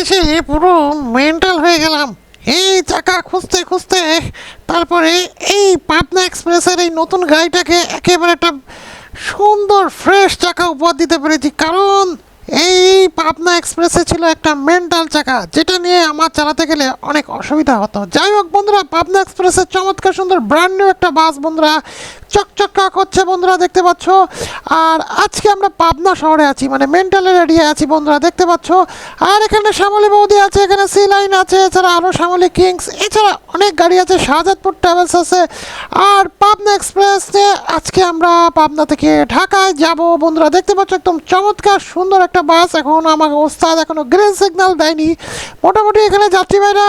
এসে পুরো মেন্টাল হয়ে গেলাম। এই চাকা খুঁজতে খুঁজতে তারপরে এই পাবনা এক্সপ্রেসের এই নতুন গাড়িটাকে একেবারে একটা সুন্দর ফ্রেশ চাকা উপহার দিতে পেরেছি। কারণ এই পাবনা এক্সপ্রেসে ছিল একটা মেন্টাল চাকা, যেটা নিয়ে আমার চালাতে গেলে অনেক অসুবিধা হতো। যাই হোক বন্ধুরা, পাবনা এক্সপ্রেসের চমৎকার সুন্দর ব্র্যান্ড নিউ একটা বাস বন্ধুরা চকচকা করছে বন্ধুরা, দেখতে পাচ্ছ? আর আজকে আমরা পাবনা শহরে আছি মানে মেন্টালের এরিয়া আছি বন্ধুরা, দেখতে পাচ্ছ? আর এখানে শ্যামলী বৌদি আছে, এখানে সি লাইন আছে, এছাড়া আরও শ্যামলী কিংস এছাড়া অনেক গাড়ি আছে, শাহজাদপুর ট্রাভেলস আছে। আর পাবনা এক্সপ্রেসে আজকে আমরা পাবনা থেকে ঢাকায় যাব বন্ধুরা, দেখতে পাচ্ছ একদম চমৎকার সুন্দর একটা বাস, এখন আমাকে ওস্তাদ এখনও গ্রিন সিগন্যাল দেয়নি। মোটামুটি এখানে যাত্রী ভাইরা,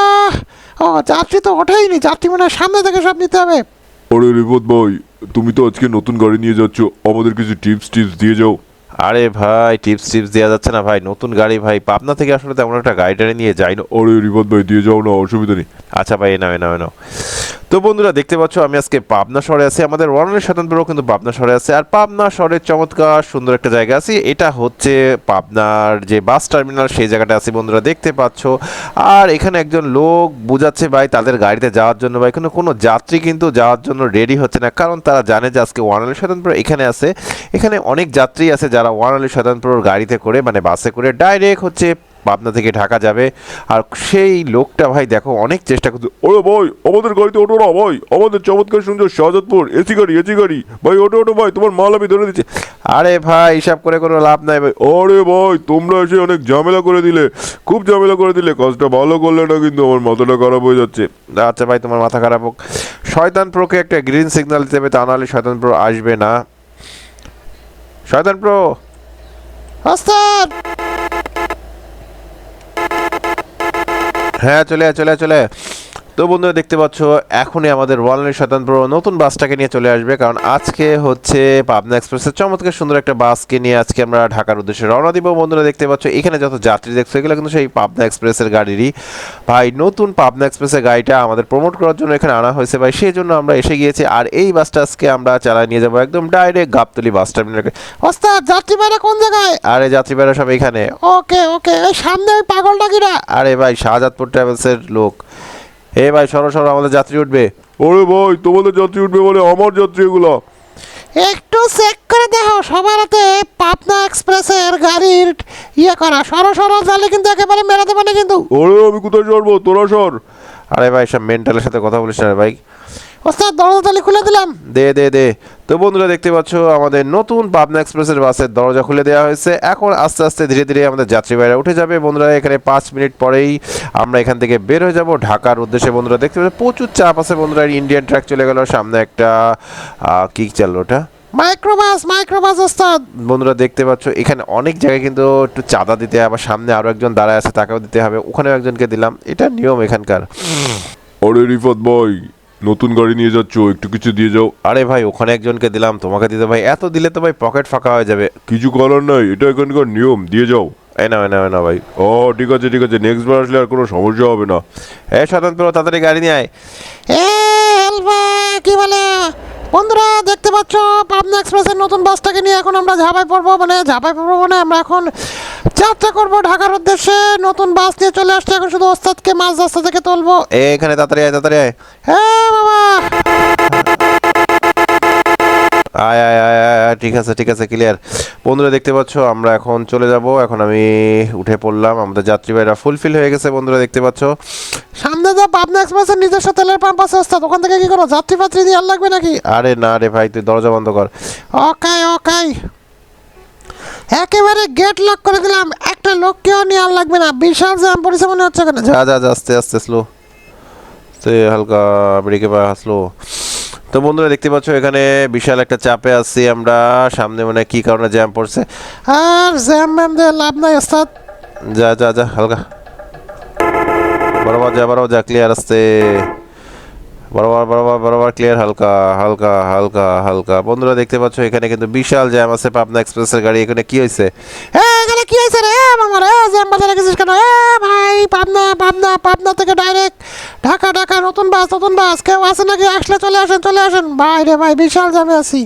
ও, যাত্রী তো ওঠেইনি, যাত্রী মানে সামনে থেকে সব নিতে হবে। আরে রিপোর্ট ভাই তুমি তো আজকে নতুন গাড়ি নিয়ে যাচ্ছ আমাদের কিছু টিপস টিপস দিয়ে যাও। আরে ভাই টিপস টিপস দেওয়া যাচ্ছে না ভাই নতুন গাড়ি ভাই পাবনা থেকে আসলে তেমন একটা গাড়ি টাড়ি নিয়ে যাই না। আরে রিপোর্ট ভাই দিয়ে যাও না অসুবিধা নেই। আচ্ছা ভাই এ নাও এ নাও এ নাও। তো বন্ধুরা, দেখতে পাচ্ছ, আমি আজকে পাবনা শহরে আছি। আমাদের ওয়ানের স্বতন্ত্র কিন্তু পাবনা শহরে আছে। আর পাবনা শহরের চমৎকার সুন্দর একটা জায়গা আছে। এটা হচ্ছে পাবনার যে বাস টার্মিনাল, সেই জায়গাটা আছে বন্ধুরা, দেখতে পাচ্ছ। আর এখানে একজন লোক বুঝাচ্ছে, ভাই, তাদের গাড়িতে যাওয়ার জন্য, ভাই, কোনো কোনো যাত্রী কিন্তু যাওয়ার জন্য রেডি হচ্ছে না। কারণ তারা জানে যে আজকে ওয়ানালী স্বতন্ত্র এখানে আছে। এখানে অনেক যাত্রী আছে যারা ওয়ানালী স্বতন্ত্রর গাড়িতে করে মানে বাসে করে ডাইরেক্ট হচ্ছে পাবনা থেকে ঢাকা যাবে। আর সেই লোকটা ভাই দেখো, অনেক চেষ্টা করছে। ওরে ভাই, আমাদের গাড়িতে ওঠো না ভাই। আমাদের চমৎকার সুন্দর শাহজাদপুর, এসি গাড়ি এসি গাড়ি। ভাই, ওঠো ওঠো ভাই, তোমার মাল আমি ধরে দিচ্ছি। আরে ভাই, হিসাব করে কোনো লাভ নাই ভাই। আরে ভাই, তোমরা এসে অনেক ঝামেলা করে দিলে। খুব ঝামেলা করে দিলে। কাজটা ভালো করলে না কিন্তু আমার মাথাটা খারাপ হয়ে যাচ্ছে। আচ্ছা ভাই, তোমার মাথা খারাপ হোক। শয়তান প্রোকে একটা গ্রিন সিগন্যাল দিতে হবে তা নাহলে শয়তান প্রো আসবে না। শয়তান প্রো! ওস্তাদ হ্যাঁ চলে আয়, চলে আয়, চলে আয়। তো বন্ধুরা দেখতে পাচ্ছ এখনই আমাদের ওয়ালনের শতান প্রো নতুন বাসটাকে নিয়ে চলে আসবে। কারণ আজকে হচ্ছে পাবনা এক্সপ্রেসের চমৎকার সুন্দর একটা বাসকে নিয়ে আজকে আমরা ঢাকার উদ্দেশ্যে রওনা দিব। বন্ধুরা দেখতে পাচ্ছ এখানে যত যাত্রী দেখছ এগুলো কিন্তু সেই পাবনা এক্সপ্রেসের গাড়িরই। ভাই নতুন পাবনা এক্সপ্রেসের গাড়িটা আমাদের প্রমোট করার জন্য এখানে আনা হয়েছে ভাই সেই জন্য আমরা এসে গিয়েছি। আর এই বাসটা আজকে আমরা চালায় নিয়ে যাব একদম ডাইরেক্ট গাবতলি বাস টার্মিনাল ওস্তাদ যাত্রী ভাইরা কোন জায়গায়? আরে যাত্রীরা সব এখানে। ওকে ওকে সামনে ওই পাগলটা কিরা? আরে ভাই শাহজাদপুর ট্রাভেলসের লোক। এ ভাই সরো সরো আমাদের যাত্রী উঠবে। ওরে ভাই তোমাদের যাত্রী উঠবে বলে আমার যাত্রী এগুলো? একটু চেক করে দেখো সবার হাতে পাবনা এক্সপ্রেসের গাড়ির ইয়ে করা। সরো সরো জালে কিন্তু একেবারে মেরে দেবে না কিন্তু। ওরে আমি কোথায় চড়বো তোরা সর। আরে ভাই সব মেন্টালের সাথে কথা বলিস না ভাই। ওস্তাদ দরজা তালি খুলে দিলাম। দে দে দে। তো বন্ধুরা দেখতে পাচ্ছ আমাদের নতুন পাবনা এক্সপ্রেসের বাসের দরজা খুলে দেওয়া হয়েছে। এখন আস্তে আস্তে ধীরে ধীরে আমাদের যাত্রী ভাইরা উঠে যাবে। বন্ধুরা এখানে পাঁচ মিনিট পরেই আমরা এখান থেকে বের হয়ে যাব ঢাকার উদ্দেশ্যে। বন্ধুরা দেখতে পাচ্ছ প্রচুর চাপ আছে। বন্ধুরা ইন্ডিয়ান ট্র্যাক চলে গেল। সামনে একটা কি চাললো ওটা? মাইক্রোবাস মাইক্রোবাস ওস্তাদ। বন্ধুরা দেখতে পাচ্ছ এখানে অনেক জায়গায় কিন্তু একটু চাঁদা দিতে হবে আবার সামনে আরও একজন দাঁড়ায় আছে তাকেও দিতে হবে। ওখানেও একজনকে দিলাম। এটা নিয়ম এখানকার। আরে রিফাত ভাই নতুন গাড়ি নিয়ে যাচ্ছ একটু কিছু দিয়ে যাও। আরে ভাই ওখানে একজনকে দিলাম তোমাকে দিতে ভাই এত দিলে তো ভাই পকেট ফাঁকা হয়ে যাবে। কিছু করার নাই এটা এখানকার নিয়ম দিয়ে যাও। এ না এনা না এ না ভাই। ও ঠিক আছে ঠিক আছে নেক্সট বার আসলে আর কোনো সমস্যা হবে না। এ সাধারণ তাড়াতাড়ি গাড়ি নিয়ে আয়। এ কি বলে? বন্ধুরা দেখতে পাচ্ছ পাবনা এক্সপ্রেসের নতুন বাসটাকে নিয়ে এখন আমরা ঝাঁপাই পড়ব মানে ঝাঁপাই পড়ব মানে আমরা এখন যাত্রা করব ঢাকার উদ্দেশ্যে। নতুন বাস নিয়ে চলে আসছে এখন শুধু ওস্তাদকে মাঝ রাস্তা থেকে তুলবো। এখানে তাড়াতাড়ি আয় তাড়াতাড়ি আয়। হ্যাঁ বাবা। ঠিক আছে ঠিক আছে ক্লিয়ার বন্ধুরা দেখতে পাচ্ছ, আমরা এখন চলে যাব। এখন আমি উঠে পড়লাম। আমাদের যাত্রী ভাইরা ফুলফিল হয়ে গেছে, বন্ধুরা দেখতে পাচ্ছ। সামনে যা পাবনা এক্সপ্রেসের নিজস্ব তেলের পাম্প আছে ওস্তাদ ওখান থেকে কি করো? যাত্রী পাত্রী দিয়ে আর লাগবে নাকি? আরে না রে ভাই, তুই দরজা বন্ধ কর। ওকাই ওকাই। একেবারে গেট লক করে দিলাম। একটা লোককেও নিয়ে আর লাগবে না। বিশাল জ্যাম পড়েছে মনে হচ্ছে কেন যা যা যা, আস্তে আস্তে স্লো সে হালকা ব্রেকে পা স্লো তো বন্ধুরা দেখতে পাচ্ছ এখানে বিশাল একটা চাপে আসছি আমরা। সামনে মানে কি কারণে জ্যাম পড়ছে? আর জ্যাম ম্যাম দে লাভ নাই ওস্তাদ। যা যা যা হালকা। বরাবর যা বরাবর যা ক্লিয়ার আসতে বরাবর বরাবর বরাবর ক্লিয়ার হালকা হালকা হালকা হালকা। বন্ধুরা দেখতে পাচ্ছ এখানে কিন্তু বিশাল জ্যাম আছে পাবনা এক্সপ্রেসের গাড়ি। এখানে কি হয়েছে? এ এখানে কি হয়েছে রে? মামা রে জ্যাম বাজারে গেছিস কেন? এ ভাই পাবনা পাবনা পাবনা থেকে ডাইরেক্ট ঢাকা ঢাকা নতুন বাস নতুন বাস কেউ আছে নাকি? আসলে চলে আসেন চলে আসেন। ভাই রে ভাই বিশাল জ্যামে আছি।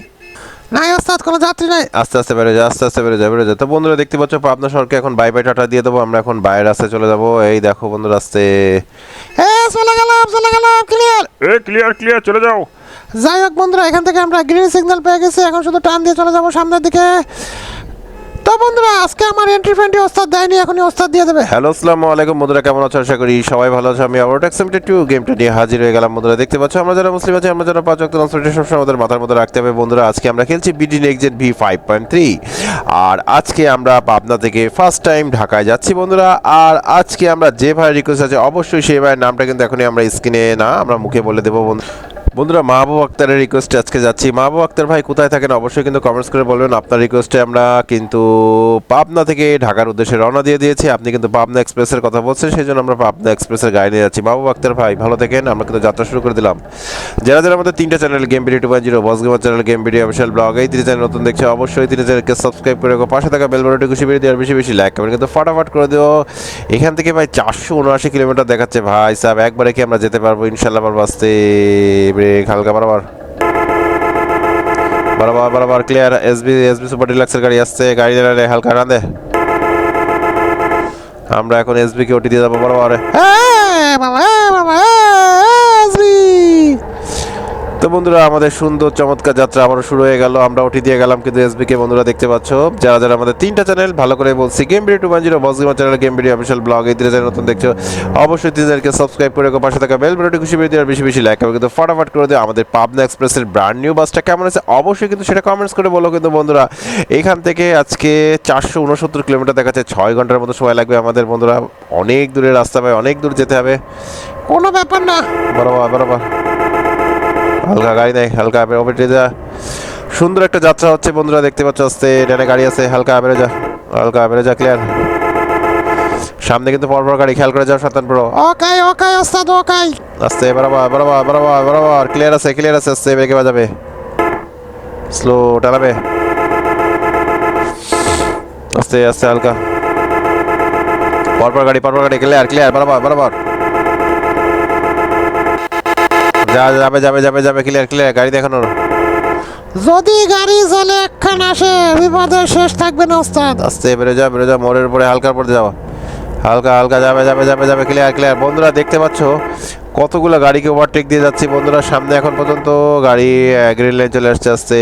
নাই ওস্তাদ কোনো যাত্রী নাই। আস্তে আস্তে বেড়ে যায় আস্তে আস্তে বেড়ে যায় বেড়ে যায় তো বন্ধুরা দেখতে পাচ্ছ পাবনা শহরকে এখন বাই বাই টাটা দিয়ে দেবো। আমরা এখন বাইরের রাস্তায় চলে যাব। এই দেখো বন্ধুরা আস্তে এ চলে গেলাম চলে গেলাম ক্লিয়ার এ ক্লিয়ার ক্লিয়ার চলে যাও। যাই হোক বন্ধুরা এখান থেকে আমরা গ্রিন সিগন্যাল পেয়ে গেছি। এখন শুধু টান দিয়ে চলে যাব সামনের দিকে। তো বন্ধুরা, আজকে আমার এন্ট্রি ফেন্ট্রি ওস্তাদ দেয়নি, এখনই ওস্তাদ দিয়ে দেবে। হ্যালো, আসসালামু আলাইকুম বন্ধুরা, কেমন আছো? আশা করি সবাই ভালো আছো। আমি আবার এক্সামটেড টু গেমটা নিয়ে হাজির হয়ে গেলাম বন্ধুরা। দেখতে পাচ্ছ, আমরা যারা মুসলিম আছি, আমরা যারা পাঁচ অক্ট নসরটি সবসময় আমাদের মাথার মধ্যে রাখতে হবে। বন্ধুরা, আজকে আমরা খেলছি BD next V five point three আর আজকে আমরা পাবনা থেকে ফার্স্ট টাইম ঢাকায় যাচ্ছি বন্ধুরা। আর আজকে আমরা যে ভাই রিকোয়েস্ট আছে, অবশ্যই সেই ভাইয়ের নামটা কিন্তু এখনই আমরা স্ক্রিনে না, আমরা মুখে বলে দেবো বন্ধু বন্ধুরা, মাহবুব আক্তারের রিকোয়েস্টে আজকে যাচ্ছি। মাহবুব আক্তার ভাই, কোথায় থাকেন? অবশ্যই কিন্তু কমেন্টস করে বলবেন। আপনার রিকোয়েস্টে আমরা কিন্তু পাবনা থেকে ঢাকার উদ্দেশ্যে রওনা দিয়ে দিয়েছি। আপনি কিন্তু পাবনা এক্সপ্রেসের কথা বলছেন সেই জন্য আমরা পাবনা এক্সপ্রেসের গাড়ি নিয়ে যাচ্ছি। মাহবুব আক্তার ভাই, ভালো থাকেন। আমরা কিন্তু যাত্রা শুরু করে দিলাম। যারা যারা আমাদের তিনটা channel game video two point zero boss gamer channel game video official blog এই তিনটা চ্যানেল নতুন দেখছে, অবশ্যই তিনটা চ্যানেলকে সাবস্ক্রাইব করে রাখো। পাশে থাকা বেল বাটনটি খুশি বেরিয়ে দেওয়ার বেশি বেশি লাইক কমেন্ট কিন্তু ফটাফট করে দিও। এখান থেকে ভাই চারশো উনআশি কিলোমিটার দেখাচ্ছে ভাই সাহেব। একবারে কি আমরা যেতে পারব? ইনশাল্লাহ পারব আসতে ব্রেক হালকা বরাবর। বরাবর বরাবর ক্লিয়ার এসবি এসবি সুপার ডিলাক্সের গাড়ি আসছে, গাড়ি দাঁড়ালে হালকা রাঁধে। আমরা এখন এসবি কে ওটি দিয়ে যাব বরাবর। এ বাবা বাবা এ এসবি তো বন্ধুরা, আমাদের সুন্দর চমৎকার যাত্রা আবারও শুরু হয়ে গেল। আমরা ওটি দিয়ে গেলাম কিন্তু এসবি কে বন্ধুরা দেখতে পাচ্ছ। যারা যারা আমাদের তিনটা চ্যানেল, ভালো করে বলছি game video two one zero boss gamer channel game video official blog এই তিনটা নতুন দেখছ, অবশ্যই তিনজনকে সাবস্ক্রাইব করে পাশে থাকা বেল ভিডিওটি খুশি বেরিয়ে দেওয়ার বেশি বেশি লাইক হবে কিন্তু ফটাফট করে দিও আমাদের পাবনা এক্সপ্রেসের ব্র্যান্ড নিউ বাসটা কেমন আছে, অবশ্যই কিন্তু সেটা কমেন্টস করে বলো কিন্তু বন্ধুরা। এখান থেকে আজকে চারশো উনসত্তর কিলোমিটার দেখাচ্ছে, ছয় ঘণ্টার মতো সময় লাগবে আমাদের বন্ধুরা। অনেক দূরের রাস্তা ভাই, অনেক দূর যেতে হবে। কোনো ব্যাপার না। বরাবর বরাবর। হালকা গাড়ি নেই হালকা ওপরে যা। সুন্দর একটা যাত্রা হচ্ছে বন্ধুরা দেখতে পাচ্ছ আস্তে ডানে গাড়ি আছে হালকা যা হালকা যা ক্লিয়ার সামনে কিন্তু পরপর গাড়ি খেয়াল করে যাও সাতান বড় ওকে ওকে ওস্তাদ ওকে আস্তে বরাবর বরাবর বরাবর বরাবর ক্লিয়ার আছে ক্লিয়ার আছে আস্তে বেগে বাজাবে স্লো টানাবে আস্তে আস্তে হালকা। পরপর গাড়ি পরপর গাড়ি ক্লিয়ার ক্লিয়ার বরাবর বরাবর। যা যাবে যাবে যাবে যাবে ক্লিয়ার ক্লিয়ার গাড়ি দেখানোর। যদি গাড়ি চলে একখান আসে বিপদের শেষ থাকবে না ওস্তাদ। আস্তে বেরো যা বেরো যা মোড়ের উপরে হালকার পরে যাওয়া হালকা হালকা যাবে যাবে যাবে যাবে ক্লিয়ার ক্লিয়ার বন্ধুরা দেখতে পাচ্ছ কতগুলো গাড়িকে ওভারটেক দিয়ে যাচ্ছি বন্ধুরা। সামনে এখন পর্যন্ত গাড়ি গ্রিন লাইন চলে আসছে আসছে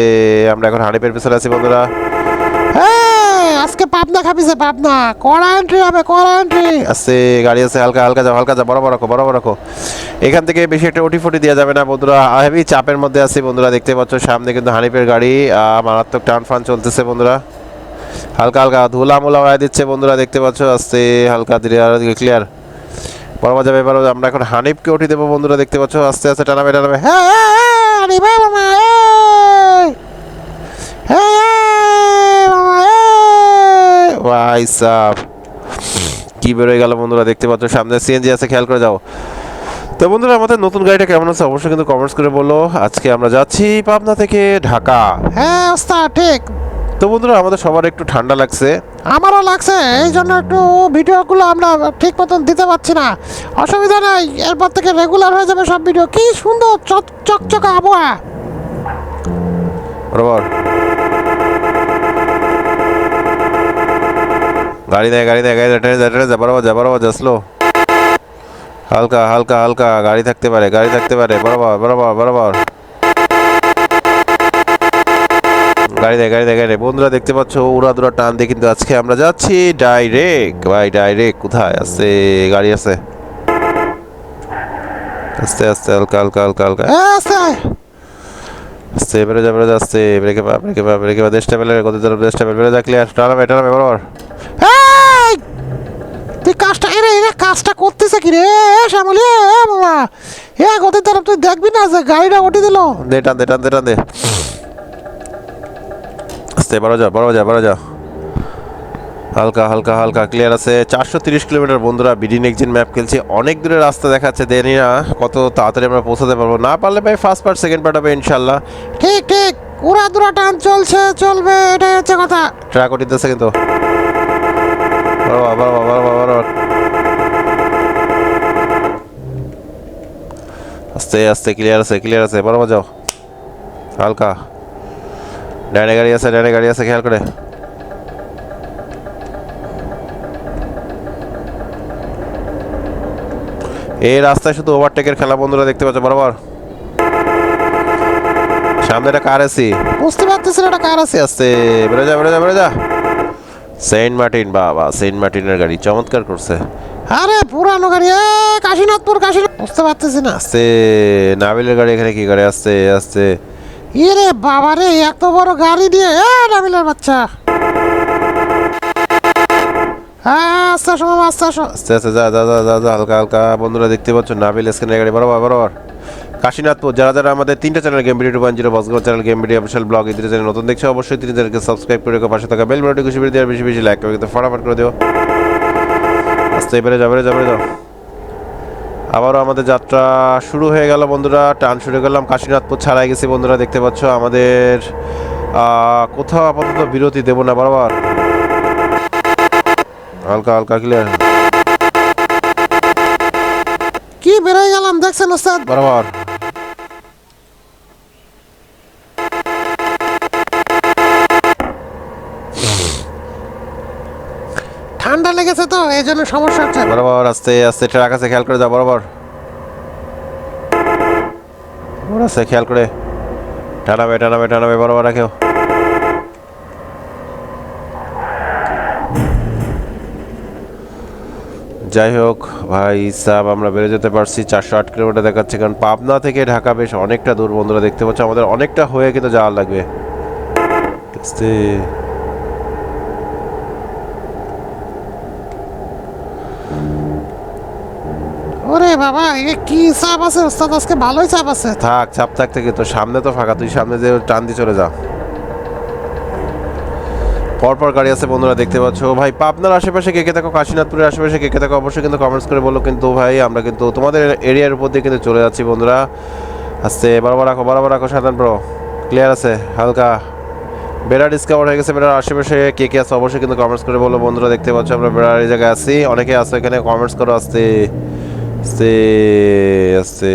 আমরা এখন হাঁড়িপের পিছনে আছি বন্ধুরা। এই, আজকে পাবনা খাবিছে পাবনা। কড়া এন্ট্রি হবে, কড়া এন্ট্রি আছে, গাড়ি আছে, হালকা হালকা যাও হালকা যাও বরাবর রাখো বরাবর রাখো এখান থেকে বেশি একটা ওটি ফটি দেওয়া যাবে না, বন্ধুরা। হেভি চাপের মধ্যে আছি, বন্ধুরা, দেখতে পাচ্ছ, সামনে কিন্তু হানিফের গাড়ি। মারাত্মক টান ফান চলতেছে, বন্ধুরা। হালকা হালকা ধুলা মুলা উড়াই দিচ্ছে, বন্ধুরা, দেখতে পাচ্ছ, আস্তে, হালকা, ধীরে ক্লিয়ার বরাবর যাবে এবার আমরা এখন হানিফকে উঠি দেবো, বন্ধুরা, দেখতে পাচ্ছ, আস্তে আস্তে টানাবে টানাবে। হ্যাঁ এই, এই, এই, আরে ভাই মামা এই। এই, এই, মামা, এই। ভাই সাহ কি বেরোয় গেল বন্ধুরা দেখতে পাচ্ছ সামনে সিএনজি আছে খেয়াল করে যাও। তো বন্ধুরা আমাদের নতুন গাড়িটা কেমন আছে অবশ্যই কিন্তু কমেন্টস করে বলো। আজকে আমরা যাচ্ছি পাবনা থেকে ঢাকা। হ্যাঁ ওস্তাদ ঠিক। তো বন্ধুরা আমাদের সবার একটু ঠান্ডা লাগছে। আমারও লাগছে এই জন্য একটু ভিডিওগুলো আমরা ঠিক মতন দিতে পারছি না। অসুবিধা নাই এরপর থেকে রেগুলার হয়ে যাবে সব ভিডিও কি সুন্দর চক চকচকে আবহাওয়া। বরাবর। গাড়ি নেই গাড়ি নেই গাড়ি টেনে যা টেনে যা বরাবর যা বরাবর যা হালকা হালকা হালকা গাড়ি থাকতে পারে গাড়ি থাকতে পারে বরাবর বরাবর বরাবর গাড়ি দেয় গাড়ি দেয় গাড়ি। বন্ধুরা দেখতে পাচ্ছ উড়া দুরা টান দিয়ে কিন্তু আজকে আমরা যাচ্ছি ডাইরেক্ট ভাই ডাইরেক্ট কোথায়? আছে গাড়ি আছে। আস্তে আস্তে, হালকা হালকা হালকা হালকা। আছে আস্তে! বেরো যা বেরো যা, আস্তে, ব্রেকে পা ব্রেকে পা ব্রেকে পা দেশটা পেলে গতি দেশটা বেরো যা ক্লিয়ার টানাবে টানাবে, বরাবর। এই! তুই কাজটা এরে এরে কাজটা করতেছে কি রে? শ্যামলি এ বাবা। এ গতির তরফ তুই দেখবি না যে গাড়িটা উঠে দিল? দে টান দে টান দে টান দে। আস্তে বড় যা বড় যা বড় যা হালকা হালকা হালকা ক্লিয়ার আছে। চারশো তিরিশ কিলোমিটার বন্ধুরা বিডিন এক্সিন ম্যাপ খেলছি। অনেক দূরে রাস্তা দেখাচ্ছে দেরি না। কত তাড়াতাড়ি আমরা পৌঁছাতে পারব। না পারলে ভাই ফার্স্ট পার্ট সেকেন্ড পার্ট হবে ইনশাল্লাহ ঠিক ঠিক। উড়া দুরা টান চলছে চলবে এটাই হচ্ছে কথা। ট্রাক উঠিতেছে কিন্তু। বরাবর বরাবর বরাবর বরাবর আস্তে আস্তে ক্লিয়ার আছে ক্লিয়ার আছে বরাবর যাও হালকা। ডাইনে গাড়ি আছে, ডাইনে গাড়ি আছে, খেয়াল করে। এই রাস্তায় শুধু ওভারটেকের খেলা বন্ধুরা দেখতে পাচ্ছ, বরাবর। সামনে একটা কার আছে বুঝতে পারতেছি একটা কার আছে। আস্তে বেরো যা বেরো যা যা। সেন্ট মার্টিন বাবা সেন্ট মার্টিনের গাড়ি চমৎকার করছে। আরে পুরানো গাড়ি কাশীনাথপুর কাশীনাথ বুঝতে পারতেছি না। আস্তে নাবিলের গাড়ি এখানে কি করে? আসছে আসছে। ইরে বাবা রে এত বড় গাড়ি দিয়ে এ নাবিলের বাচ্চা। আস্তে আসো আস্তে আসো। আস্তে আস্তে যা যা যা যা হালকা হালকা। বন্ধুরা দেখতে পাচ্ছ নাবিল স্ক্যানের গাড়ি বরাবর বরাবর। কাশীনাথপুর যারা যারা আমাদের তিনটা channel game video two point zero বসগো channel game video official blog এদের চ্যানেল নতুন দেখছ অবশ্যই তিনি চ্যানেলকে সাবস্ক্রাইব করে রেখো পাশে থাকা বেল বাটনটি খুশি করে দেওয়ার বেশি বেশি লাইক করে ফটাফট করে দিও। আস্তে এবারে যাবে যাবে যাও আবারও আমাদের যাত্রা শুরু হয়ে গেল বন্ধুরা টান শুরু করলাম কাশীনাথপুর ছাড়াই গেছি বন্ধুরা দেখতে পাচ্ছ আমাদের কোথাও আপাতত বিরতি দেবো না বারবার। হালকা হালকা ক্লিয়ার কি বেরোয় গেলাম দেখছেন ওস্তাদ? বরাবর। এই জন্য সমস্যা হচ্ছে। বরাবর আস্তে আস্তে ট্রাক আছে, খেয়াল করে বরাবর। বরাবর আছে, খেয়াল করে। টানাবে টানাবে টানাবে বরাবর রাখেও। যাই হোক, ভাই সাহেব আমরা বেড়ে যেতে পারছি। চারশো আট কিলোমিটার দেখাচ্ছে, কারণ পাবনা থেকে ঢাকা বেশ অনেকটা দূর, বন্ধুরা, দেখতে পাচ্ছ। আমাদের অনেকটা হয়ে কিন্তু যাওয়ার লাগবে। ওরে বাবা, এ কি চাপ আছে? ওস্তাদ, আজকে ভালোই চাপ আছে। থাক, চাপ থাক থেকে তো সামনে তো ফাঁকা, তুই সামনে যে টান দিয়ে চলে যা। পরপর গাড়ি আছে বন্ধুরা, দেখতে পাচ্ছ। ভাই, পাবনার আশেপাশে কে কে থাকো? কাশীনাথপুরের আশেপাশে কে কে থাকো? অবশ্যই কিন্তু কমেন্টস করে বলো। কিন্তু ভাই, আমরা কিন্তু তোমাদের এরিয়ার উপর দিয়ে কিন্তু চলে যাচ্ছি বন্ধুরা। আস্তে, বরাবর রাখো বরাবর রাখো সাধারণ প্রো ক্লিয়ার আছে? হালকা। বেড়া ডিসকাভার হয়ে গেছে, বেড়ার আশেপাশে কে কে আছে? অবশ্যই কিন্তু কমেন্টস করে বলো বন্ধুরা। দেখতে পাচ্ছ, আমরা বেড়ার এই জায়গায় আছি। অনেকে আছে এখানে কমেন্টস করো আস্তে। আস্তে আস্তে।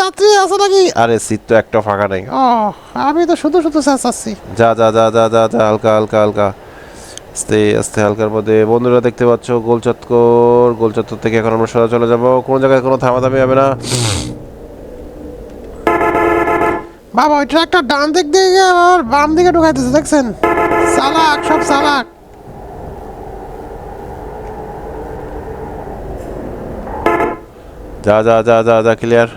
যাত্রী আছে নাকি? আরে সিট তো একটা ফাঁকা নেই। ও আমি তো শুধু শুধু যা যা যা যা যা যা, হালকা হালকা হালকা। আস্তে আস্তে, হালকার মধ্যে। বন্ধুরা, দেখতে পাচ্ছ গোল চত্বর গোল চত্বর থেকে এখন আমরা সোজা চলে যাব। কোনো জায়গায় কোনো থামাথামি হবে না। বাবা, ওই ট্রাকটা ডান দিক দিয়ে আবার বাম দিকে ঢুকাইতেছে, দেখছেন? চালাক, সব চালাক। যা যা যা যা যা ক্লিয়ার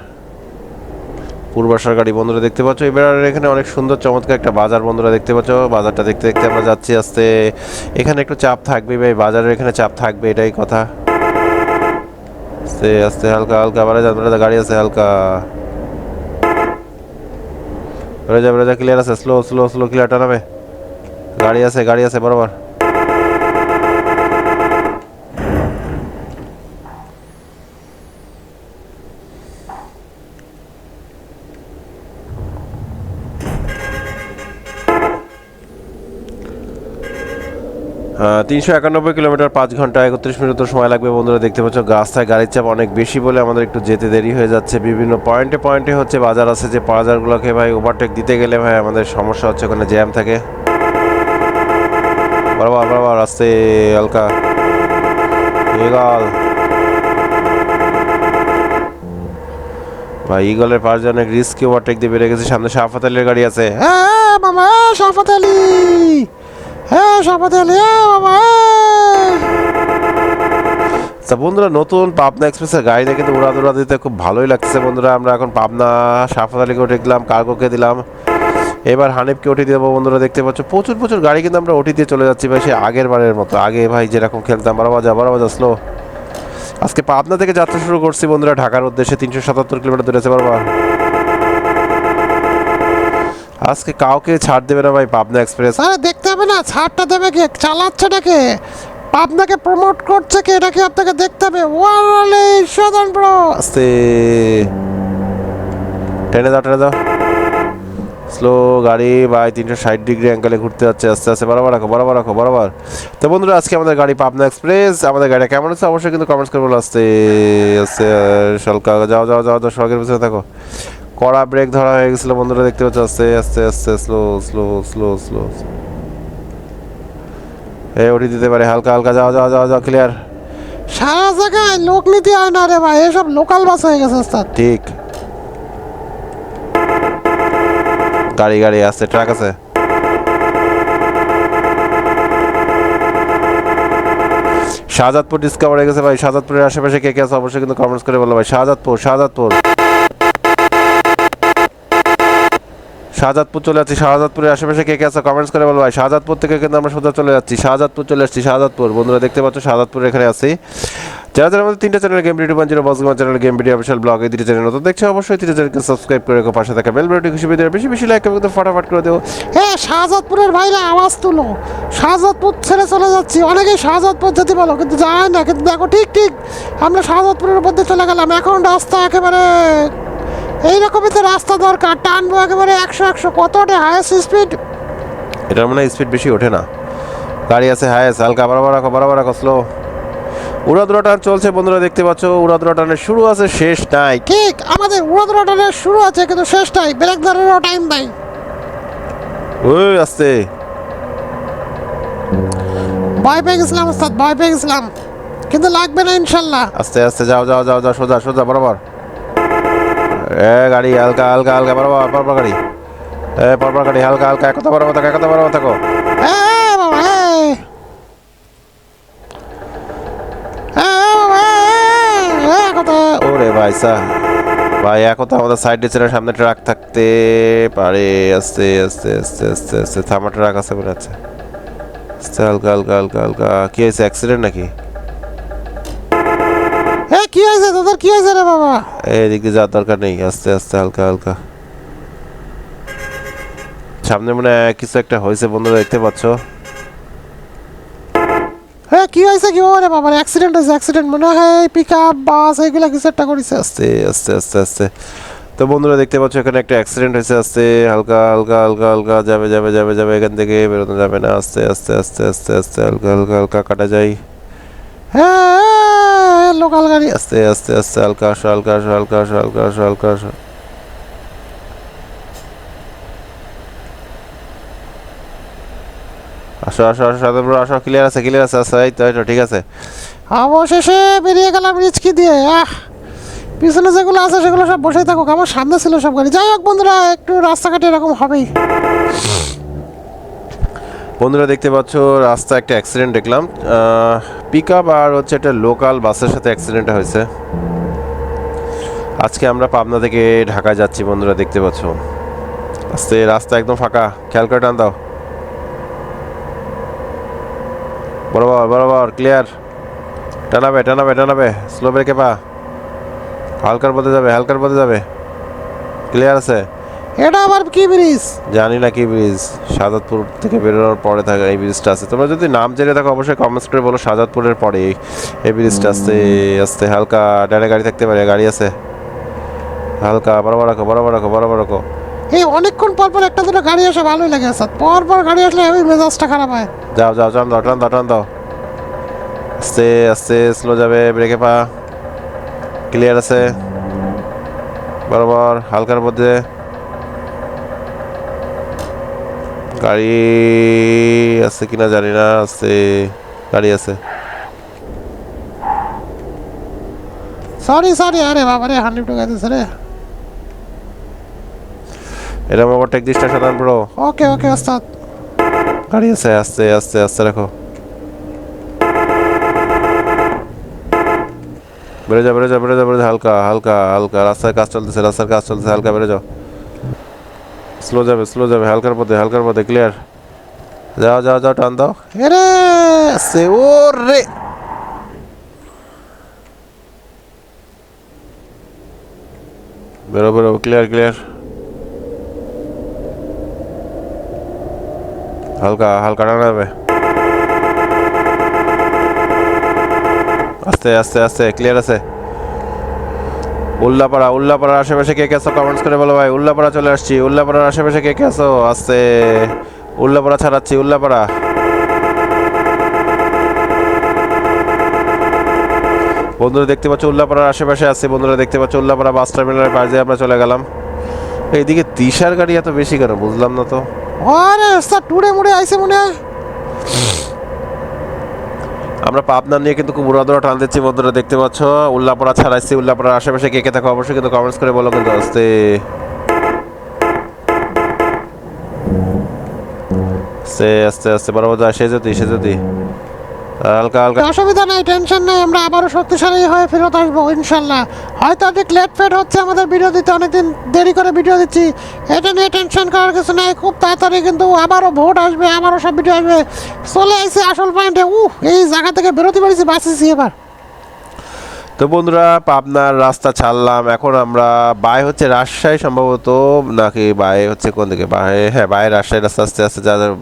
পূর্বাশার গাড়ি বন্ধুরা দেখতে পাচ্ছ, এবার এখানে অনেক সুন্দর, চমৎকার একটা বাজার বন্ধুরা দেখতে পাচ্ছ। বাজারটা দেখতে দেখতে আমরা যাচ্ছি আস্তে। এখানে একটু চাপ থাকবে ভাই, বাজারের এখানে চাপ থাকবে, এটাই কথা। আস্তে আস্তে, হালকা হালকা, বাড়ে যা গাড়ি আছে, হালকা। বেড়ে যা ক্লিয়ার আছে স্লো স্লো স্লো ক্লিয়ার টানাবে। গাড়ি আছে গাড়ি আছে, বরাবর। তিনশো একানব্বই কিলোমিটার পাঁচ ঘণ্টা একত্রিশ মিনিট সময় লাগবে। বন্ধুরা দেখতে পাচ্ছ রাস্তায় গাড়ির চাপ অনেক বেশি বলে আমাদের একটু যেতে দেরি হয়ে যাচ্ছে। বিভিন্ন পয়েন্টে পয়েন্টে হচ্ছে বাজার আছে যে বাজারগুলোকে ভাই ওভারটেক দিতে গেলে ভাই আমাদের সমস্যা হচ্ছে, ওখানে জ্যাম থাকে। বরাবর বরাবর, আস্তে, হালকা। ইগল। ভাই, ইগলের পাঁচ অনেক রিস্কি ওভারটেক দিয়ে বেড়ে গেছে। সামনে শাহফাতালের গাড়ি আছে। হ্যাঁ মামা, সাফাত আলী! হ্যাঁ। তা বন্ধুরা, নতুন পাবনা এক্সপ্রেসের গাড়িতে কিন্তু উড়াদুরা দিতে খুব ভালোই লাগছে বন্ধুরা। আমরা এখন পাবনা, সাফাত আলীকে উঠে দিলাম কার্গোকে দিলাম। এবার হানিফকে উঠে দেবো বন্ধুরা, দেখতে পাচ্ছ, প্রচুর প্রচুর গাড়ি কিন্তু আমরা ওটি দিয়ে চলে যাচ্ছি ভাই সে আগের বারের মতো। আগে ভাই যেরকম খেলতাম, বারো বাজা বারো বাজা স্লো আজকে পাবনা থেকে যাত্রা শুরু করছি বন্ধুরা, ঢাকার উদ্দেশ্যে তিনশো সাতাত্তর কিলোমিটার দূরে আছে, বারবার। আজকে কাউকে ছাড় দেবে না ভাই পাবনা এক্সপ্রেস আরে দেখতে হবে না ছাড়টা দেবে কে চালাচ্ছে নাকি আপনাকে প্রমোট করছে কে এটাকে আপনাকে দেখতে হবে ওয়ালে সদন ব্রো আস্তে টেনে দাও টেনে দাও স্লো গাড়ি বাই তিনশো ষাট ডিগ্রি অ্যাঙ্গেলে ঘুরতে যাচ্ছে আস্তে আস্তে বরাবর রাখো বরাবর রাখো বরাবর তো বন্ধুরা আজকে আমাদের গাড়ি পাবনা এক্সপ্রেস আমাদের গাড়িটা কেমন আছে অবশ্যই কিন্তু কমেন্টস করে বলো আস্তে আস্তে সলকা যাও যাও যাও যাও সড়কের পিছনে থাকো কড়া ব্রেক ধরা হয়ে গেছিল বন্ধুরা দেখতে পাচ্ছ আস্তে আস্তে আস্তে স্লো স্লো স্লো স্লো এ উঠে দিতে পারে হালকা হালকা যাও যাও যাও যাও ক্লিয়ার সারা জায়গায় লোক নিতে হয় না রে ভাই এসব লোকাল বাস হয়ে গেছে ওস্তাদ। ঠিক। গাড়ি গাড়ি আছে ট্রাক আছে। শাহজাদপুর ডিসকাভার হয়ে গেছে ভাই শাহজাদপুরের আশেপাশে কে কে আছে অবশ্যই কিন্তু কমেন্টস করে বলো ভাই। শাহজাদপুর শাহজাদপুর। শাহজাদপুর চলে যাচ্ছি। শাহজাদপুরের আশেপাশে কে কে আছে কমেন্টস করে বলো ভাই। শাহজাদপুর থেকে কিন্তু আমরা সোজা চলে যাচ্ছি। শাহজাদপুর চলে আসছি। শাহজাদপুর। বন্ধুরা, দেখতে পাচ্ছ শাহজাদপুর এখানে আছি। যারা যারা আমাদের তিনটা চ্যানেল গেম ভিডিও পান zero বসগমা channel game video official blog এই দুটি চ্যানেল নতুন দেখছ, অবশ্যই তিনটা চ্যানেলকে সাবস্ক্রাইব করে রেখো, পাশে থাকা বেল বাটনটি খুশি পেয়ে বেশি বেশি লাইক এবং ফটাফট করে দেবো হ্যাঁ শাহজাদপুরের ভাইরা, আওয়াজ তুলো। শাহজাদপুর ছেড়ে চলে যাচ্ছি। অনেকেই শাহজাদপুর যেতে বলো, কিন্তু যায় না। কিন্তু দেখো, ঠিক ঠিক, আমরা শাহজাদপুরের মধ্যে চলে গেলাম। এখন রাস্তা একেবারে এইরকমই তো রাস্তা দরকার। টানবো একেবারে একশো একশো। কত হাইয়েস্ট স্পিড এটার মনে হয় স্পিড বেশি ওঠে না। গাড়ি আছে হায়েস হালকা বরাবর রাখো বরাবর রাখো স্লো উড়াদুরা টান চলছে বন্ধুরা দেখতে পাচ্ছ। উড়াদুরা টানের শুরু আছে শেষ নাই। ঠিক আমাদের উড়োদুরাটানের শুরু আছে কিন্তু শেষ নাই। ব্রেক ধরারও টাইম নাই। ওই আসতে। ভয় পেয়ে গেছিলাম ওস্তাদ ভয় পেয়ে গেছিলাম। কিন্তু লাগবে না ইনশাল্লাহ। আস্তে আস্তে যাও যাও যাও যাও সোজা সোজা বরাবর। এ গাড়ি হালকা হালকা হালকা বরাবর বরাবর গাড়ি। এ বরাবর গাড়ি হালকা হালকা একতা বরাবর থাকো একতা বরাবর থাকো। ওরে ভাই সা ভাই এখন তো আমাদের সাইড ডিসের সামনে ট্রাক থাকতে পারে। আস্তে আস্তে আস্তে আস্তে আস্তে থামা ট্রাক আছে মনে হচ্ছে হালকা হালকা হালকা হালকা। কি হয়েছে অ্যাক্সিডেন্ট নাকি? কি হয়েছে তোদের? কি হয়েছে রে বাবা? এদিকে যাওয়ার দরকার নেই আস্তে আস্তে হালকা হালকা। সামনে মনে হয় কিছু একটা হয়েছে বন্ধুরা দেখতে পাচ্ছ। এ কি হয়েছে কি ওরে বাবা অ্যাক্সিডেন্ট হয়েছে অ্যাক্সিডেন্ট মনে হয় পিক আপ বাস এগুলো কিছু একটা করেছে। আস্তে আস্তে আস্তে আস্তে। তো বন্ধুরা দেখতে পাচ্ছ এখানে একটা অ্যাক্সিডেন্ট হয়েছে আস্তে হালকা হালকা হালকা হালকা যাবে যাবে যাবে যাবে এখান থেকে বেরোনো যাবে না। আস্তে আস্তে আস্তে আস্তে আস্তে হালকা হালকা হালকা কাটা যায়। হ্যাঁ লোকাল গাড়ি। আস্তে আস্তে আস্তে, হালকা আসো হালকা আসো হালকা আসো হালকা আসো হালকা আসো। আসো আসো আসো সাদা ব্রো, আসো ক্লিয়ার আছে ক্লিয়ার আছে আচ্ছা এই তো এই তো, ঠিক আছে। অবশেষে বেরিয়ে গেলাম রিচকি দিয়ে, আহ! পিছনে যেগুলো আছে, সেগুলো সব বসে থাকুক, আমার সামনে ছিল সব গাড়ি। যাই হোক বন্ধুরা, একটু রাস্তাঘাটে এরকম হবেই। বন্ধুরা দেখতে পাচ্ছ রাস্তা একটা অ্যাক্সিডেন্ট দেখলাম। পিক আপ আর হচ্ছে একটা লোকাল বাসের সাথে অ্যাক্সিডেন্ট হয়েছে। আজকে আমরা পাবনা থেকে ঢাকা যাচ্ছি বন্ধুরা, দেখতে পাচ্ছ। আস্তে, রাস্তা একদম ফাঁকা। খেয়াল করে টান দাও। বরাবর বরাবর ক্লিয়ার টানাবে টানাবে টানাবে। স্লো ব্রেকে পা। হালকার পথে যাবে, হালকার পথে যাবে। ক্লিয়ার আছে। এটা আবার কি ব্রিজ? জানি না কি ব্রিজ। সাজাদপুর থেকে বেরোনোর পরে থাকে এই ব্রিজটা আছে। তোমরা যদি নাম জেনে থাকো অবশ্যই কমেন্টস করে বলো শাহাদপুরের পরে এই- এই ব্রিজটা আস্তে আস্তে হালকা ডানে গাড়ি থাকতে পারে গাড়ি আছে। হালকা বরাবর রাখো বরাবর রাখো বরাবর রাখো। এই অনেকক্ষণ পর পর একটা দুটো গাড়ি আসে ভালোই লাগে স্যার পর পর গাড়ি আসলে আমি মেজাজটা খারাপ হয়। যাও যাও টান দাও টান দাও টান দাও। আস্তে আস্তে স্লো যাবে ব্রেকে পা। ক্লিয়ার আছে। বরাবর হালকার মধ্যে। গাড়ি আছে কিনা জানি না আছে গাড়ি আছে। সরি সরি আরে বাবা রে হান্ড্রেড টাকা দিচ্ছে রে। এরকম ওভারটেক দিস সাধারণ ব্রো ওকে ওকে ওস্তাদ। গাড়ি আছে আস্তে আস্তে আস্তে রাখো। বেরো যাও বেরো যাও বেরো যাও বেরো যাও হালকা হালকা হালকা রাস্তায় কাজ চলতেছে রাস্তার কাজ চলতেছে হালকা বেরো যাও। স্লো যাবে স্লো যাবে হালকার পথে হালকার পথে ক্লিয়ার যাও যাও যাও টান দাও এরে সে ও রে বেরো বেরো ক্লিয়ার ক্লিয়ার হালকা হালকা টানা যাবে আস্তে আস্তে আস্তে ক্লিয়ার আছে উল্লাপাড়া, উল্লাপাড়ার আশেপাশে কে কে আছো? কমেন্টস করে বলো ভাই। উল্লাপাড়া চলে আসছি। উল্লাপাড়ার আশেপাশে কে কে আছো? আস্তে উল্লাপাড়া ছাড়াচ্ছি, উল্লাপাড়া। বন্ধুরা দেখতে পাচ্ছ, উল্লাপাড়ার আশেপাশে আছে। বন্ধুরা দেখতে পাচ্ছ, উল্লাপাড়া বাস টার্মিনালের পাশে আমরা চলে গেলাম। এইদিকে তিশার গাড়ি এত বেশি কেন? বুঝলাম না তো। আরে স্যার টুড়ে মুড়ে আইসে মনে হয়। আমরা পাবনা নিয়ে কিন্তু খুব উড়াদোড়া টান দিচ্ছি বন্ধুরা, দেখতে পাচ্ছ? উল্লাপড়া ছাড়াইছি, উল্লাপড়ার আশেপাশে কে কে থাকো অবশ্যই কিন্তু কমেন্টস করে বলো কিন্তু, আসতে। আস্তে আস্তে আস্তে বরাবর বড় সে যদি এসে যদি হালকা হালকা। অসুবিধা নাই টেনশন নাই আমরা আবারও শক্তিশালী হয়ে ফেরত আসব ইনশাল্লাহ। হয়তো অনেক লেট ফেট হচ্ছে আমাদের ভিডিও দিতে অনেকদিন দেরি করে ভিডিও দিচ্ছি। এটা নিয়ে টেনশন করার কিছু নাই খুব তাড়াতাড়ি কিন্তু আবারও ভোট আসবে আবারও সব ভিডিও আসবে। চলে আসছে আসল পয়েন্টে উহ এই জায়গা থেকে বেরোতে পারছি বাঁচেছি এবার। তো বন্ধুরা পাবনার রাস্তা ছাড়লাম এখন আমরা বাই হচ্ছে রাজশাহী সম্ভবত নাকি বাই হচ্ছে কোন দিকে? বাই হ্যাঁ বাই রাজশাহী রাস্তা আস্তে আস্তে যা যা- আর এ-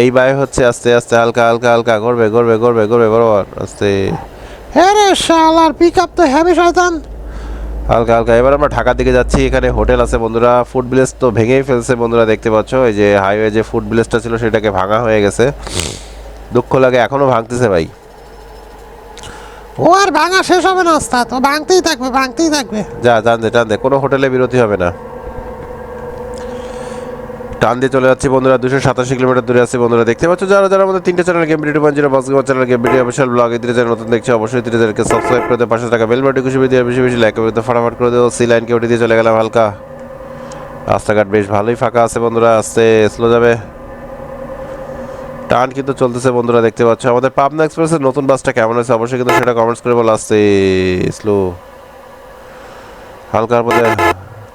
এই বাই হচ্ছে আস্তে আস্তে হালকা হালকা হালকা করবে করবে করবে করবে বরাবর আস্তে। হ্যাঁ রে শালার পিক আপ তো হ্যাভি শয়তান। হালকা হালকা এবার আমরা ঢাকার দিকে যাচ্ছি এখানে হোটেল আছে বন্ধুরা ফুড ভিলেজ তো ভেঙেই ফেলছে বন্ধুরা দেখতে পাচ্ছ এই যে হাইওয়ে যে ফুড ভিলেজটা ছিল সেটাকে ভাঙা হয়ে গেছে। দুঃখ লাগে এখনও ভাঙতেছে ভাই। ও আর ভাঙা শেষ হবে না ওস্তাদ ও ভাঙতেই থাকবে ভাঙতেই থাকবে। যা দে টান দে কোনো হোটেলে বিরতি হবে না। টান দিয়ে চলে যাচ্ছি বন্ধুরা, দুশো সাতাশি কিলোমিটার দূরে আছে বন্ধুরা, দেখতে পাচ্ছ যারা যারা আমাদের তিনটে channel game video point zero boss gamer channel game video official blog এই চ্যানেল নতুন দেখছে, অবশ্যই তিন চ্যানেলকে সাবস্ক্রাইব করে পাশে থাকা বেল বাটি খুশি দিয়ে বেশি বেশি লাইক করে ফটাফট করে দেবো সি লাইনকে উঠে দিয়ে চলে গেলাম হালকা। রাস্তাঘাট বেশ ভালোই ফাঁকা আছে বন্ধুরা, আস্তে স্লো যাবে। টান কিন্তু চলতেছে বন্ধুরা, দেখতে পাচ্ছ। আমাদের পাবনা এক্সপ্রেসের নতুন বাসটা কেমন হয়েছে, অবশ্যই কিন্তু সেটা কমেন্টস করে বলো আসছে স্লো হালকার মধ্যে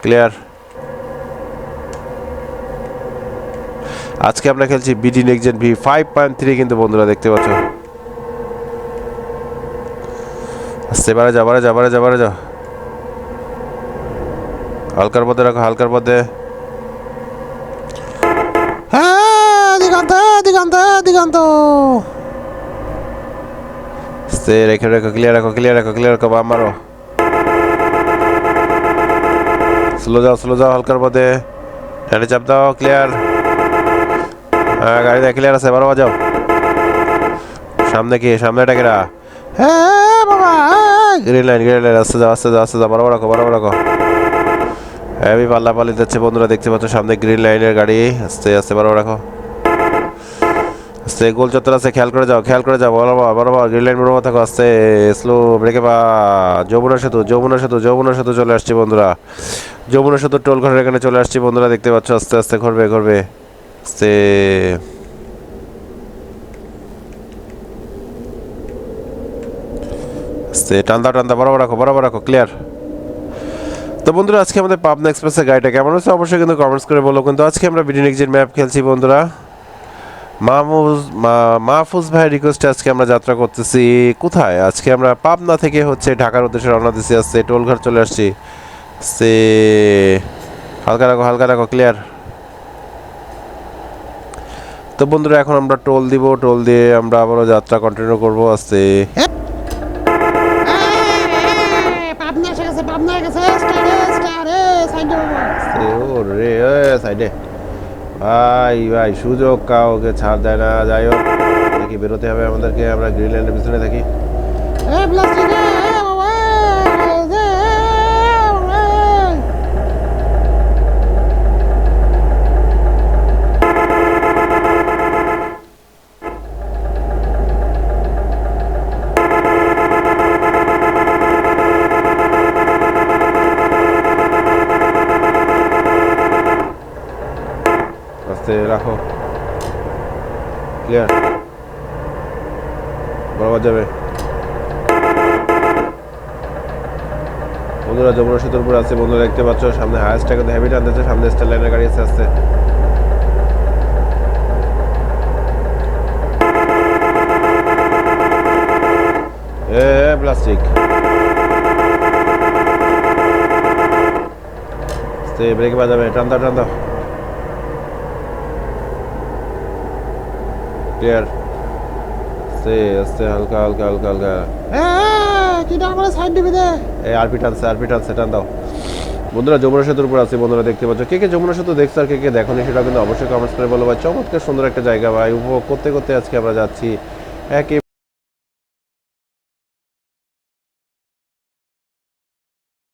ক্লিয়ার আজকে আমরা খেলছি BD nextgen V five point three কিন্তু বন্ধুরা দেখতে পাচ্ছ। আস্তে বারে যা বারে যা বারে যা বারে যা হালকার মধ্যে রাখো হালকার মধ্যে। হ্যাঁ দিগন্ত দিগন্ত দিগন্ত। আস্তে রেখে রেখো ক্লিয়ার রাখো ক্লিয়ার রাখো ক্লিয়ার রাখো বাম মারো। স্লো যাও স্লো যাও হালকার হ্যান্ডে চাপ দাও ক্লিয়ার হ্যাঁ গাড়ি দেখ ক্লিয়ার আছে বারো বাজাও। সামনে কি? সামনে এটা কেরা? হ্যাঁ লাইন গ্রিন লাইন আস্তে যাও আস্তে যাও আস্তে যাও, বরাবর রাখো বরাবর রাখো। হেভি পাল্লা পাল্লি যাচ্ছে বন্ধুরা, দেখতে পাচ্ছ সামনে গ্রিন লাইনের গাড়ি। আস্তে আস্তে বরাবর রাখো। আস্তে, গোল চত্বর আছে, খেয়াল করে যাও, খেয়াল করে যাও, বরাবর বরাবর গ্রিন লাইন বরাবর থাকো, আস্তে স্লো ব্রেকে পা। যমুনা সেতু যমুনা সেতু যমুনা সেতু চলে আসছে বন্ধুরা। যমুনা সেতু টোল ঘরের এখানে চলে আসছি বন্ধুরা, দেখতে পাচ্ছ, আস্তে আস্তে ঘুরবে ঘুরবে। আস্তে আস্তে টান্দা টান্দা বরাবর রাখো বরাবর রাখো ক্লিয়ার তো বন্ধুরা, আজকে আমাদের পাবনা এক্সপ্রেসের গাড়িটা কেমন হচ্ছে অবশ্যই কিন্তু কমেন্টস করে বলো। কিন্তু আজকে আমরা বিডি নেক্সট ম্যাপ খেলছি বন্ধুরা। মাহমুজ মাহফুজ ভাইয়ের রিকোয়েস্টে আজকে আমরা যাত্রা করতেছি কোথায়? আজকে আমরা পাবনা থেকে হচ্ছে ঢাকার উদ্দেশ্যে রওনা দিচ্ছি আসছে টোলঘর চলে আসছি। সে, হালকা রাখো হালকা রাখো ক্লিয়ার তো বন্ধুরা এখন আমরা টোল দিব টোল দিয়ে আমরা আবারও যাত্রা কন্টিনিউ করব আসতে। সাইড ভাই ভাই সুযোগ কাউকে ছাড় দেয় না যাই হোক দেখি বেরোতে হবে আমাদেরকে আমরা গ্রিন লাইনের পিছনে থাকি এ প্লাস্টিক এ বাবা এ যে, এ, বাবা, এ। আস্তে রাখো ক্লিয়ার বরাবর যাবে। বন্ধুরা, যমুনা সেতুর উপর আছে। বন্ধুরা, দেখতে পাচ্ছ, সামনে হায়েস্ট কিন্তু হেভি টানতেছে, সামনে স্টার লাইনের গাড়ি আছে আসছে। প্লাস্টিক ব্রেক বাজাবে। টান দাও ক্লিয়ার আস্তে আস্তে হালকা হালকা হালকা হালকা। কি সাইড দিবি দে। এই আরপি টানছে আরপি টানছে টান দাও। বন্ধুরা যমুনা সেতুর উপর আছে বন্ধুরা দেখতে পাচ্ছ। কে কে যমুনা সেতু দেখছে আর কে কে দেখো সেটা কিন্তু অবশ্যই কমেন্টস করে বলো ভাই। চমৎকার সুন্দর একটা জায়গা ভাই উপভোগ করতে করতে আজকে আমরা যাচ্ছি। একে